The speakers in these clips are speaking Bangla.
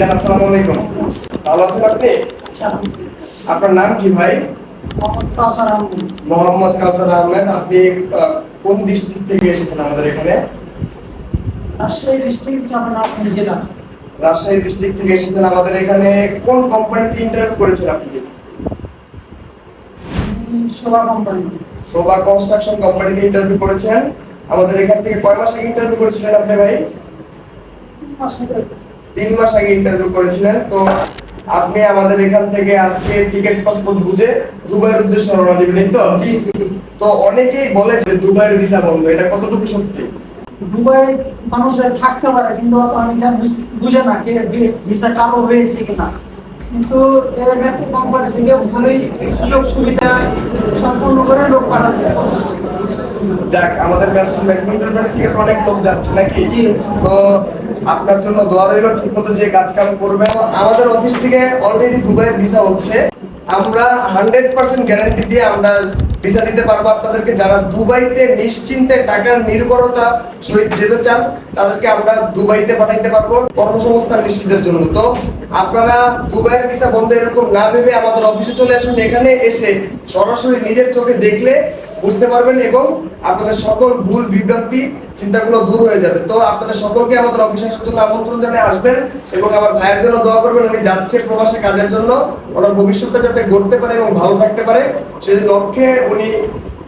ভাইজান আসসালামু আলাইকুম। ভালো আছেন আপনি? আপনার নাম কি ভাই? মোহাম্মদ কাউসার আহমেদ। আপনি কোন ডিস্ট্রিক্ট থেকে এসেছেন আমাদের এখানে? রাজশাহী ডিস্ট্রিক্ট চাপানাপুর জেলা? রাজশাহী ডিস্ট্রিক্ট থেকে এসেছেন আমাদের এখানে। কোন কোম্পানিতে ইন্টারভিউ করেছেন আপনি? শোভা কোম্পানি সোবা কনস্ট্রাকশন কোম্পানিতে ইন্টারভিউ করেছেন। আমাদের এখান থেকে কয় মাস আগে ইন্টারভিউ করেছিলেন আপনি ভাই? তিন মাস আগে ইন্টারভিউ করেছিলেন তো আপনি আমাদের এখান থেকে আজকে টিকিট পাসপোর্ট বুঝে দুবাইয়ের উদ্দেশ্যে রওনা দিবেন তো? তো অনেকেই বলে যে দুবাইয়ের ভিসা বন্ধ এটা কতটুকু সত্যি? দুবাই মানুষের থাকতে পারে কিন্তু অত অনেকটা বুঝ- বুঝে না কে ভিসা চালু হয়েছে কিনা। কিন্তু মেট্রো কোম্পানি থেকে ভালোই সুযোগ সুবিধা সম্পূর্ণ করে লোক পাঠাতে যাক, আমাদের মেসেজ থেকে তো অনেক লোক যাচ্ছে নাকি? তো আপনার জন্য দোয়া রইল যে কাজ কাম করবে আমাদের অফিস থেকে অলরেডি দুবাইয়ের ভিসা হচ্ছে। আমরা হান্ড্রেড পার্সেন্ট গ্যারান্টি দিয়ে আমরা ভিসা দিতে পারব। আপনাদেরকে যারা দুবাইতে নিশ্চিন্তে টাকার নির্ভরতা সহিত যেতে চান, তাদেরকে আমরা দুবাইতে পাঠাইতে পারব কর্মসংস্থান নিশ্চিতের জন্য। তো আপনারা দুবাইয়ের ভিসা বন্ধ এরকম না ভেবে আমাদের অফিসে চলে আসুন। এখানে এসে সরাসরি নিজের চোখে দেখলে বুঝতে পারবেন এবং আপনাদের সকল ভুল বিভ্রান্তি, চিন্তাগুলো দূর হয়ে যাবে। তো আপনাদের সকলকে আমাদের অফিসে আসার জন্য আমন্ত্রণ জানিয়ে আসবেন এবং আমার ভাইয়ের জন্য দোয়া করবেন। উনি যাচ্ছে প্রবাসে কাজের জন্য। ওনার ভবিষ্যৎটা যাতে গড়তে পারে এবং ভালো থাকতে পারে সেই লক্ষ্যে উনি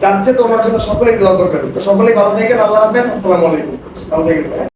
যাচ্ছে। তো ওনার জন্য সকলেই দোয়া করবেন। তো সকলেই ভালো থাকবেন আল্লাহ হাফেজ। আসসালামু আলাইকুম। ভালো থাকেন।